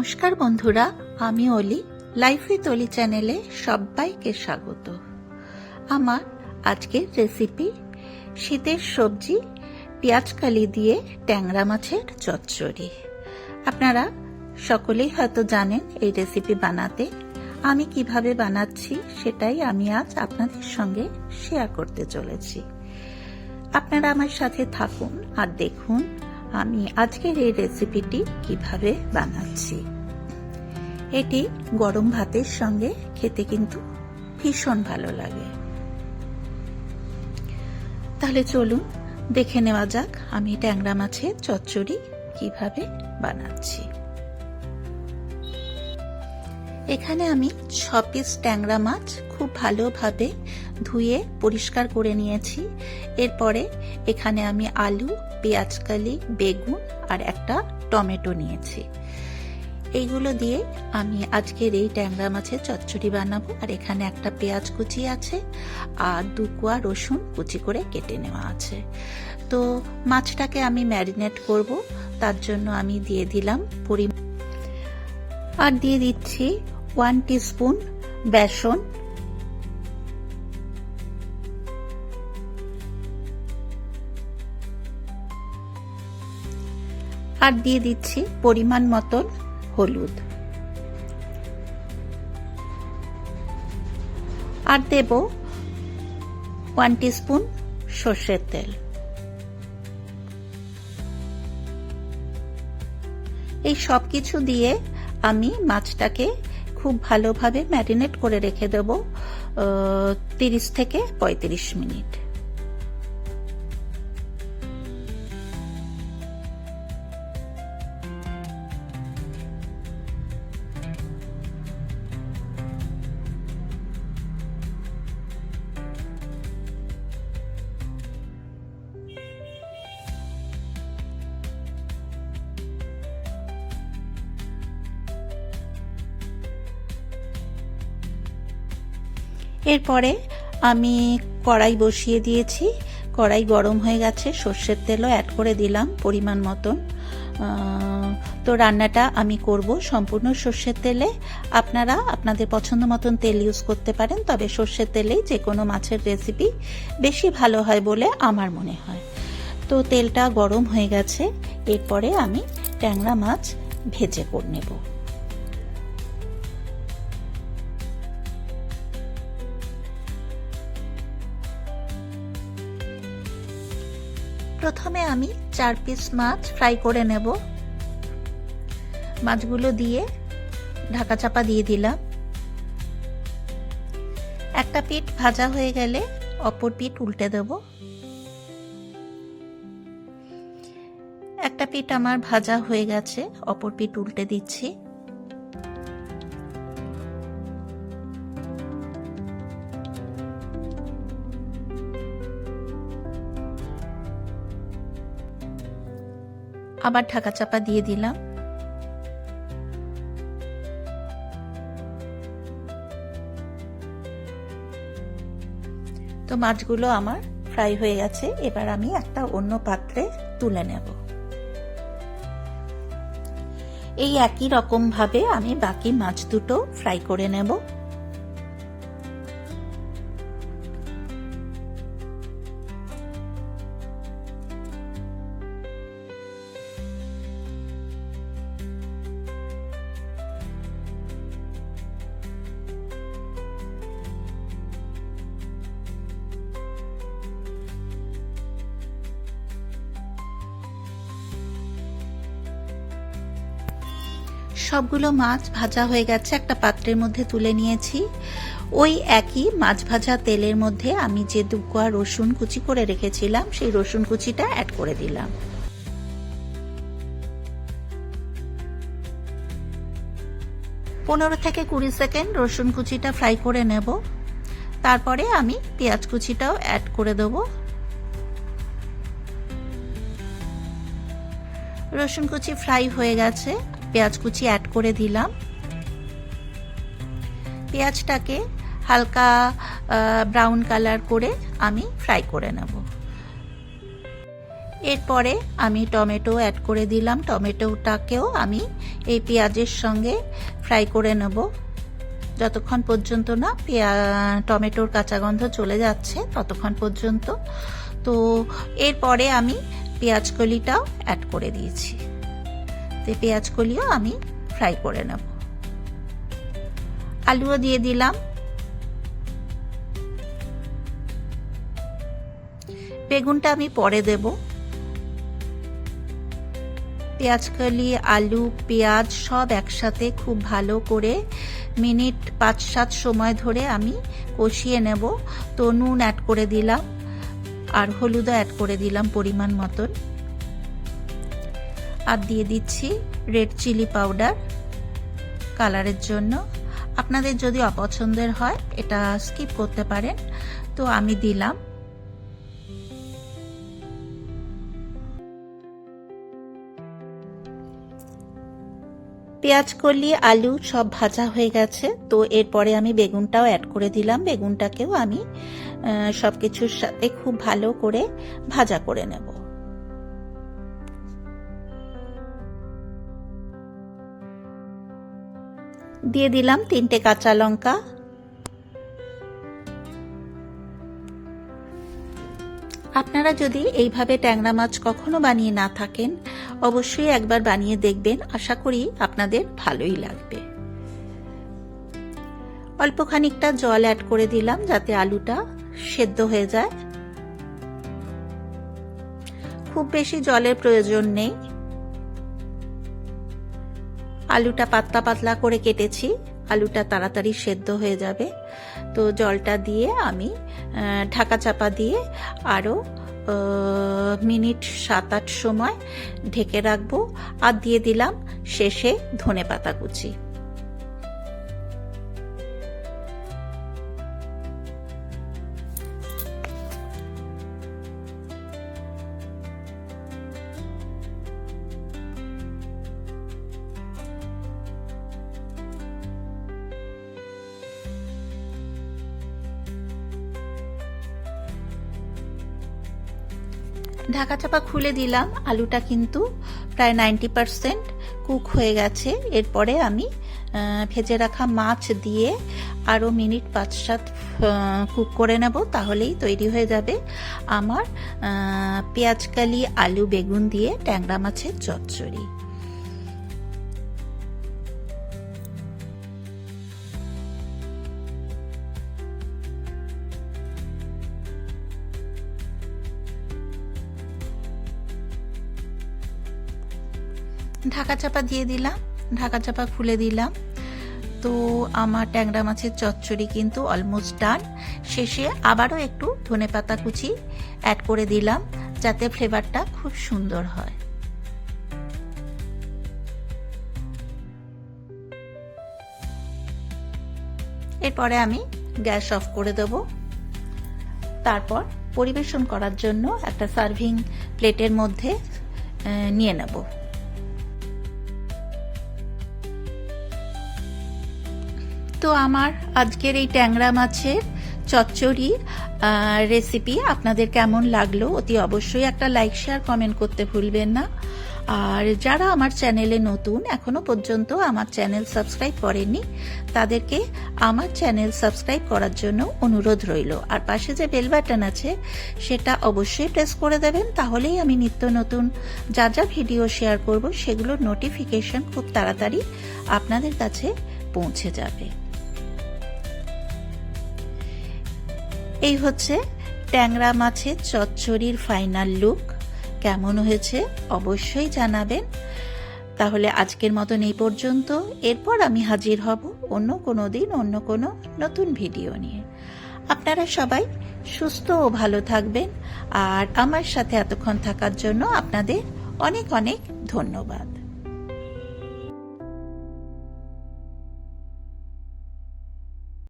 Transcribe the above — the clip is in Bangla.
নমস্কার বন্ধুরা, আমি অলি লাইফ উইথ অলি চ্যানেলে সবাইকে স্বাগত। আমার আজকের রেসিপি শীতের সবজি পেঁয়াজকালি দিয়ে ট্যাংরা মাছের চচ্চড়ি। আপনারা সকলেই হয়তো জানেন এই রেসিপি বানাতে, আমি কীভাবে বানাচ্ছি সেটাই আমি আজ আপনাদের সঙ্গে শেয়ার করতে চলেছি। আপনারা আমার সাথে থাকুন আর দেখুন আমি আজকের এই রেসিপিটি কীভাবে বানাচ্ছি? এটি গরম ভাতের সঙ্গে খেতে কিন্তু ভীষণ ভালো লাগে। তাহলে চলুন দেখে নেওয়া যাক আমি ট্যাংরা মাছের চচ্চড়ি কীভাবে বানাচ্ছি। এখানে আমি ছ পিস ট্যাংরা মাছ খুব ভালোভাবে ধুয়ে পরিষ্কার করে নিয়েছি। এরপরে এখানে আমি আলু পেঁয়াজকালি বেগুন আর একটা টমেটো নিয়েছি। এইগুলো দিয়ে আমি আজকের এই ট্যাংরা মাছের চচ্চড়ি বানাবো। আর এখানে একটা পেঁয়াজ কুচি আছে আর দু কোয়া রসুন কুচি করে কেটে নেওয়া আছে। তো মাছটাকে আমি ম্যারিনেট করব। তার জন্য আমি দিয়ে দিলাম পরি আর দিয়ে দিচ্ছি ওয়ান টিস্পুন বেসন। আর দিয়ে দিচ্ছি পরিমাণ মতন হলুদ। আর দেব ওয়ান টিস্পুন সর্ষের তেল। এই সব কিছু দিয়ে আমি মাছটাকে খুব ভালোভাবে ম্যারিনেট করে রেখে দেব তিরিশ থেকে পঁয়ত্রিশ মিনিট। এরপরে আমি কড়াই বসিয়ে দিয়েছি। কড়াই গরম হয়ে গেছে, সর্ষের তেলও অ্যাড করে দিলাম পরিমাণ মতন। তো রান্নাটা আমি করব সম্পূর্ণ সর্ষের তেলে। আপনারা আপনাদের পছন্দ মতন তেল ইউজ করতে পারেন, তবে সর্ষের তেলেই যে কোনো মাছের রেসিপি বেশি ভালো হয় বলে আমার মনে হয়। তো তেলটা গরম হয়ে গেছে, এরপরে আমি ট্যাংরা মাছ ভেজে করে নেব। প্রথমে আমি চার পিস মাছ ফ্রাই করে নেব। মাছগুলো দিয়ে ঢাকা চাপা দিয়ে দিলাম। একটা পিঠ ভাজা হয়ে গেলে অপর পিঠ উল্টে দেব। একটা পিঠ আমার ভাজা হয়ে গেছে, অপর পিঠ উল্টে দিচ্ছি। আবার ঢাকা চাপা দিয়ে দিলাম। তো মাছগুলো আমার ফ্রাই হয়ে গেছে। এবার আমি একটা অন্য পাত্রে তুলে নেব। এই একই রকম ভাবে আমি বাকি মাছ দুটো ফ্রাই করে নেব। সবগুলো মাছ ভাজা হয়ে গেছে, একটা পাত্রের মধ্যে তুলে নিয়েছি। ওই একই মাছ ভাজা তেলের মধ্যে আমি যে দুকোয়া রসুন কুচি করে রেখেছিলাম, সেই রসুন কুচিটা অ্যাড করে দিলাম। পনেরো থেকে কুড়ি সেকেন্ড রসুন কুচিটা ফ্রাই করে নেব। তারপরে আমি পেঁয়াজ কুচিটাও অ্যাড করে দেব। রসুন কুচি ফ্রাই হয়ে গেছে। পেঁয়াজ কুচি অ্যাড করে দিলাম। পেঁয়াজটাকে হালকা ব্রাউন কালার করে আমি ফ্রাই করে নেব। এরপরে আমি টমেটো অ্যাড করে দিলাম। টমেটোটাকেও আমি এই পেঁয়াজের সঙ্গে ফ্রাই করে নেব। যতক্ষণ পর্যন্ত না পেঁয়া, টমেটোর কাঁচা গন্ধ চলে যাচ্ছে, ততক্ষণ পর্যন্ত। তো এরপরে আমি পেঁয়াজ কলিটাও অ্যাড করে দিয়েছি। তো পেঁয়াজ কলিও আমি ফ্রাই করে নেব। আলুও দিয়ে দিলাম। বেগুনটা আমি পরে দেব। পেঁয়াজ কলি, আলু, পেঁয়াজ সব একসাথে খুব ভালো করে মিনিট পাঁচ সাত সময় ধরে আমি কষিয়ে নেব। তো নুন অ্যাড করে দিলাম আর হলুদও অ্যাড করে দিলাম পরিমাণ মতন। আর দিয়ে দিচ্ছি রেড চিলি পাউডার কালারের জন্য। আপনাদের যদি অপছন্দের হয়, এটা স্কিপ করতে পারেন। তো আমি দিলাম। পেঁয়াজ, কলি, আলু সব ভাজা হয়ে গেছে। তো এরপরে আমি বেগুনটাও অ্যাড করে দিলাম। বেগুনটাকেও আমি সব কিছুর সাথে খুব ভালো করে ভাজা করে নেব। দিয়ে দিলাম তিনটে কাঁচা লঙ্কা। আপনারা যদি এইভাবে ট্যাংরা মাছ কখনো বানিয়ে না থাকেন, অবশ্যই একবার বানিয়ে দেখবেন। আশা করি আপনাদের ভালোই লাগবে। অল্প খানিকটা জল অ্যাড করে দিলাম যাতে আলুটা সেদ্ধ হয়ে যায়। খুব বেশি জলের প্রয়োজন নেই। আলুটা পাতলা পাতলা করে কেটেছি। আলুটা তাড়াতাড়ি সেদ্ধ হয়ে যাবে। তো জলটা দিয়ে আমি ঢাকা চাপা দিয়ে আরও মিনিট সাত আট সময় ঢেকে রাখব। আর দিয়ে দিলাম শেষে ধনে পাতা কুচি। ঢাকা চাপা খুলে দিলাম, আলুটা কিন্তু প্রায় নাইনটি পারসেন্ট কুক হয়ে গেছে। এরপরে আমি ভেজে রাখা মাছ দিয়ে আরও মিনিট পাঁচ সাত কুক করে নেব, তাহলেই তৈরি হয়ে যাবে আমার পেঁয়াজকালি, আলু, বেগুন দিয়ে ট্যাংরা মাছের চচ্চড়ি। ঢাকা চাপা দিয়ে দিলাম, ঢাকা চাপা খুলে দিলাম। তো আমার ট্যাংরা মাছের চচ্চড়ি কিন্তু অলমোস্ট ডান শেষে আবারও একটু ধনে পাতা কুচি অ্যাড করে দিলাম, যাতে ফ্লেভারটা খুব সুন্দর হয়। এরপরে আমি গ্যাস অফ করে দেব। তারপর পরিবেশন করার জন্য একটা সার্ভিং প্লেটের মধ্যে নিয়ে নেব। তো আমার আজকের এই ট্যাংরা মাছের চচ্চড়ি রেসিপি আপনাদের কেমন লাগল অতি অবশ্যই একটা লাইক শেয়ার কমেন্ট করতে ভুলবেন না। আর যারা আমার চ্যানেলে নতুন, এখনও পর্যন্ত আমার চ্যানেল সাবস্ক্রাইব করেননি, তাদেরকে আমার চ্যানেল সাবস্ক্রাইব করার জন্য অনুরোধ রইল। আর পাশে যে বেল বাটন আছে, সেটা অবশ্যই প্রেস করে দেবেন, তাহলেই আমি নিত্য নতুন যা যা ভিডিও শেয়ার করব, সেগুলোর নোটিফিকেশন খুব তাড়াতাড়ি আপনাদের কাছে পৌঁছে যাবে। এই হচ্ছে ট্যাংরা মাছের চচ্চড়ির ফাইনাল লুক কেমন হয়েছে অবশ্যই জানাবেন। তাহলে আজকের মতন এই পর্যন্ত। এরপর আমি হাজির হব অন্য কোনো দিন, অন্য কোনো নতুন ভিডিও নিয়ে। আপনারা সবাই সুস্থ ও ভালো থাকবেন। আর আমার সাথে এতক্ষণ থাকার জন্য আপনাদের অনেক অনেক ধন্যবাদ।